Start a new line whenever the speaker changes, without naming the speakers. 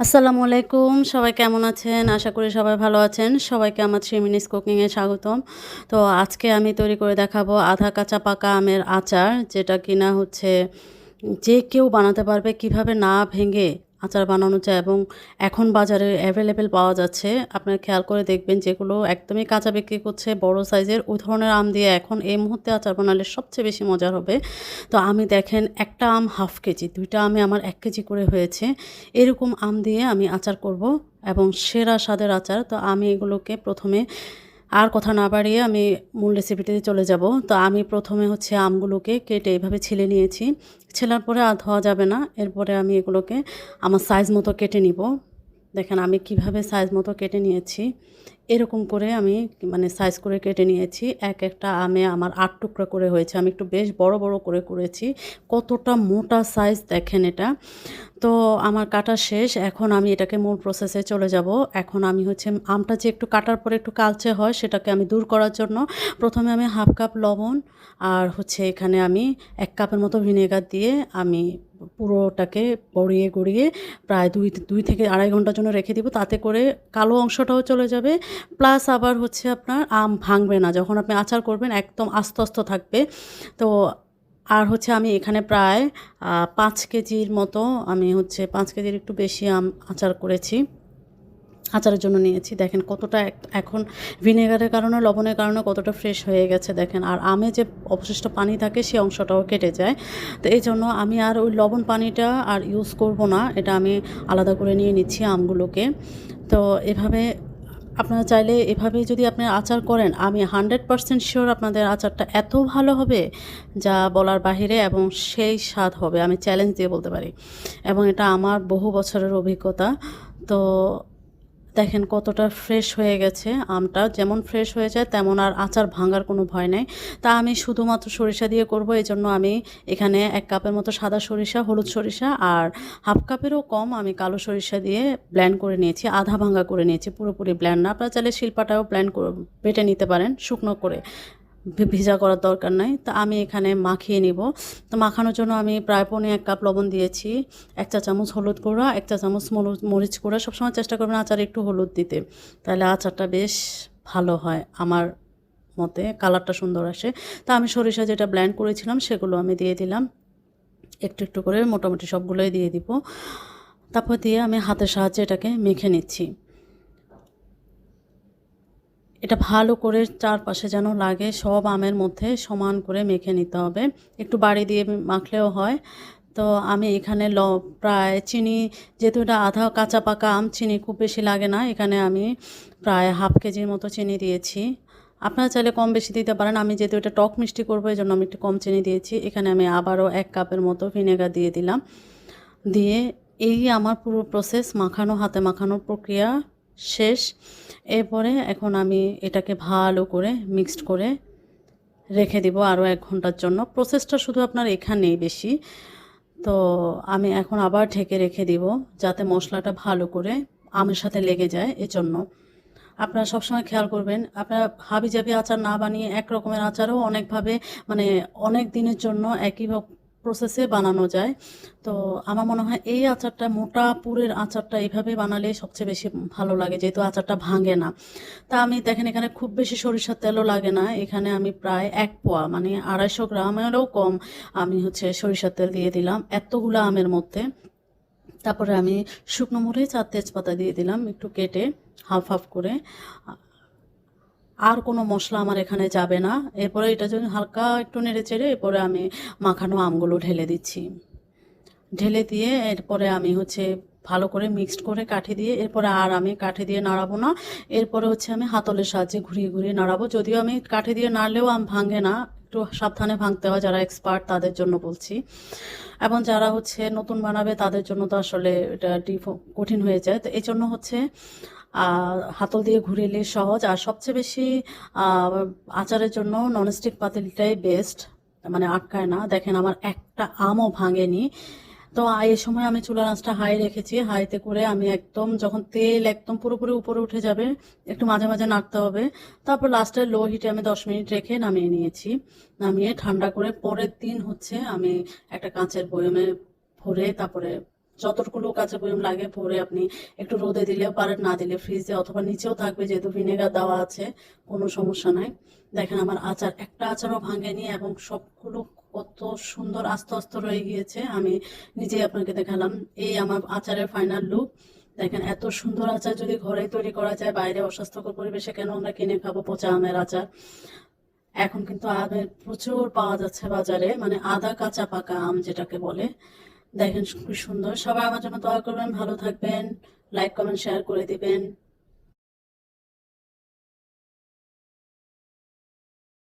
আসসালামু আলাইকুম, সবাই কেমন আছেন? আশা করি সবাই ভালো আছেন। সবাইকে আমার থ্রি মিনিটস কুকিংয়ে স্বাগতম। তো আজকে আমি তৈরি করে দেখাবো আধা কাঁচা পাকা আমের আচার, যেটা কিনা হচ্ছে যে কেউ বানাতে পারবে, কীভাবে না ভেঙে আচার বানানো যায় এবং এখন বাজারে অ্যাভেলেবেল পাওয়া যাচ্ছে। আপনারা খেয়াল করে দেখবেন যেগুলো একদমই কাঁচা বিক্রি করছে, বড় সাইজের ওই ধরনের আম দিয়ে এখন এই মুহূর্তে আচার বানালে সবচেয়ে বেশি মজার হবে। তো আমি দেখেন একটা আম হাফ কেজি দুইটা আমে আমার এক কেজি করে হয়েছে। এরকম আম দিয়ে আমি আচার করব এবং সেরা স্বাদের আচার। তো আমি এগুলোকে প্রথমে আর কথা না বাড়িয়ে আমি মূল রেসিপিটিতে চলে যাব। তো আমি প্রথমে হচ্ছে আমগুলোকে কেটে এভাবে ছিলে নিয়েছি। ছেলার পরে আর ধোয়া যাবে না। এরপরে আমি এগুলোকে আমার সাইজ মতো কেটে নিব। দেখেন আমি কীভাবে সাইজ মতো কেটে নিয়েছি। এরকম করে আমি মানে সাইজ করে কেটে নিয়েছি। এক একটা আমে আমার আট টুকরা করে হয়েছে। আমি একটু বেশ বড় বড় করে করেছি। কতটা মোটা সাইজ দেখেন এটা। তো আমার কাটা শেষ। এখন আমি এটাকে মূল প্রসেসে চলে যাব। এখন আমি হচ্ছে আমটা যে একটু কাটার পরে একটু কালচে হয়, সেটাকে আমি দূর করার জন্য প্রথমে আমি হাফ কাপ লবণ আর হচ্ছে এখানে আমি এক কাপের মতো ভিনেগার দিয়ে আমি পুরোটাকে গড়িয়ে গড়িয়ে প্রায় দুই দুই থেকে আড়াই ঘণ্টার জন্য রেখে দিব। তাতে করে কালো অংশটাও চলে যাবে। প্লাস আবার হচ্ছে আপনার আম ভাঙবে না। যখন আপনি আচার করবেন, একদম আস্ত, আস্তে থাকবে। তো আর হচ্ছে আমি এখানে প্রায় পাঁচ কেজির মতো আমি হচ্ছে পাঁচ কেজির একটু বেশি আম আচার করেছি। আচারের জন্য নিয়েছি। দেখেন কতটা এখন ভিনেগারের কারণে, লবণের কারণে কতটা ফ্রেশ হয়ে গেছে, দেখেন। আর আমে যে অবশিষ্ট পানি থাকে সেই অংশটাও কেটে যায়। তো এই জন্য আমি আর ওই লবণ পানিটা আর ইউজ করব না। এটা আমি আলাদা করে নিয়ে নিচ্ছি আমগুলোকে। তো এভাবে আপনারা চাইলে এভাবেই যদি আপনি আচার করেন, আমি হান্ড্রেড পারসেন্ট শিওর আপনাদের আচারটা এত ভালো হবে যা বলার বাহিরে এবং সেই স্বাদ হবে। আমি চ্যালেঞ্জ দিয়ে বলতে পারি। এবং এটা আমার বহু বছরের অভিজ্ঞতা। তো দেখেন কতটা ফ্রেশ হয়ে গেছে আমটা। যেমন ফ্রেশ হয়ে যায়, তেমন আর আচার ভাঙার কোনো ভয় নেই। তা আমি শুধুমাত্র সরিষা দিয়ে করব এই জন্য আমি এখানে এক কাপের মতো সাদা সরিষা, হলুদ সরিষা আর হাফ কাপেরও কম আমি কালো সরিষা দিয়ে ব্ল্যান্ড করে নিয়েছি, আধা ভাঙা করে নিয়েছি, পুরোপুরি ব্ল্যান্ড না। আপনারা চাইলে শিল্পাটাও ব্ল্যান্ড বেটে নিতে পারেন, শুকনো করে। ভিজা করার দরকার নাই। তা আমি এখানে মাখিয়ে নিব। তো মাখানোর জন্য আমি প্রায় পনে এক কাপ লবণ দিয়েছি। এক চা চামচ হলুদ গুঁড়া, এক চা চামচ মরিচ গুঁড়া। সবসময় চেষ্টা করবেন আচারে একটু হলুদ দিতে। তাহলে আচারটা বেশ ভালো হয় আমার মতে। কালারটা সুন্দর আসে। তা আমি সরিষা যেটা ব্ল্যান্ড করেছিলাম সেগুলো আমি দিয়ে দিলাম। একটু একটু করে মোটামুটি সবগুলোই দিয়ে দিব। তারপর দিয়ে আমি হাতের সাহায্যে এটাকে মেখে নিচ্ছি। এটা ভালো করে চারপাশে যেন লাগে, সব আমের মধ্যে সমান করে মেখে নিতে হবে। একটু বাড়ি দিয়ে মাখলেও হয়। তো আমি এখানে ল, প্রায় চিনি, যেহেতু এটা আধা কাঁচা পাকা আম, চিনি খুব বেশি লাগে না। এখানে আমি প্রায় হাফ কেজির মতো চিনি দিয়েছি। আপনারা চাইলে কম বেশি দিতে পারেন। আমি যেহেতু এটা টক মিষ্টি করব এই জন্য আমি একটু কম চিনি দিয়েছি। এখানে আমি আবারও এক কাপের মতো ভিনেগার দিয়ে দিলাম। দিয়ে এই আমার পুরো প্রসেস মাখানো, হাতে মাখানোর প্রক্রিয়া শেষ। এরপরে এখন আমি এটাকে ভালো করে মিক্সড করে রেখে দিব আরও এক ঘণ্টার জন্য। প্রসেসটা শুধু আপনার এখানেই বেশি। তো আমি এখন আবার ঢেকে রেখে দিব যাতে মশলাটা ভালো করে আমের সাথে লেগে যায় এজন্য। আপনারা সবসময় খেয়াল করবেন, আপনারা হাবি জাবি আচার না বানিয়ে এক রকমের আচারও অনেকভাবে মানে অনেক দিনের জন্য একই প্রসেসে বানানো যায়। তো আমার মনে হয় এই আচারটা, মোটা পুরের আচারটা এইভাবে বানালে সবচেয়ে বেশি ভালো লাগে, যেহেতু আচারটা ভাঙে না। তা আমি দেখেন এখানে খুব বেশি সরিষার তেলও লাগে না। এখানে আমি প্রায় এক পোয়া মানে আড়াইশো গ্রামেরও কম আমি হচ্ছে সরিষার তেল দিয়ে দিলাম এতগুলো আমের মধ্যে। তারপরে আমি শুকনো মরিচ আর তেজপাতা দিয়ে দিলাম একটু কেটে হাফ হাফ করে। আর কোনো মশলা আমার এখানে যাবে না। এরপরে এটা যদি হালকা একটু নেড়ে চেড়ে এরপরে আমি মাখানো আমগুলো ঢেলে দিচ্ছি। ঢেলে দিয়ে এরপরে আমি হচ্ছে ভালো করে মিক্সড করে কাঠি দিয়ে এরপরে আর আমি কাঠি দিয়ে নাড়াবো না। এরপরে হচ্ছে আমি হাতলের সাহায্যে ঘুরিয়ে ঘুরিয়ে নাড়াবো। যদিও আমি কাঠি দিয়ে নাড়লেও আম ভাঙে না। একটু সাবধানে ভাঙতে হয় যারা এক্সপার্ট তাদের জন্য বলছি। এবং যারা হচ্ছে নতুন বানাবে তাদের জন্য তো আসলে এটা কঠিন হয়ে যায়। তো এই জন্য হচ্ছে হাতল দিয়ে ঘুরিলে সহজ। আর সবচেয়ে বেশি আচারের জন্য ননস্টিক পাতিলটাই বেস্ট মানে আটকায় না। দেখেন আমার একটা আমও ভাঙেনি। তো এই সময় আমি চুলা আঁচটা হাই রেখেছি। হাইতে করে আমি একদম যখন তেল একদম পুরোপুরি উপরে উঠে যাবে, একটু মাঝে মাঝে নাড়তে হবে। তারপর লাস্টে লো হিটে আমি দশ মিনিট রেখে নামিয়ে নিয়েছি। নামিয়ে ঠান্ডা করে পরের দিন হচ্ছে আমি একটা কাঁচের বয়মে ভরে তারপরে যতটুকু কাঁচা বয়ম লাগে পরে আপনি একটু রোদে দিলেও পারেন, না দিলে ফ্রিজে অথবা নিচেও থাকবে, যেহেতু ভিনেগার দেওয়া আছে, কোনো সমস্যা নাই। দেখেন আমার আচার, একটা আচারও ভাঙেনি এবং সবগুলো কত সুন্দর আস্তে আস্তে রয়ে গিয়েছে। আমি নিজেই আপনাকে দেখালাম এই আমার আচারের ফাইনাল লুক দেখেন এত সুন্দর আচার যদি ঘরে তৈরি করা যায়, বাইরে অস্বাস্থ্যকর পরিবেশে কেন আমরা কিনে খাব পচা আমের আচার? এখন কিন্তু আমের প্রচুর পাওয়া যাচ্ছে বাজারে মানে আদা কাঁচা পাকা আম যেটাকে বলে। দেখেন খুব সুন্দর। সবাই আমার জন্য দোয়া করবেন, ভালো থাকবেন লাইক কমেন্ট শেয়ার করে দিবেন।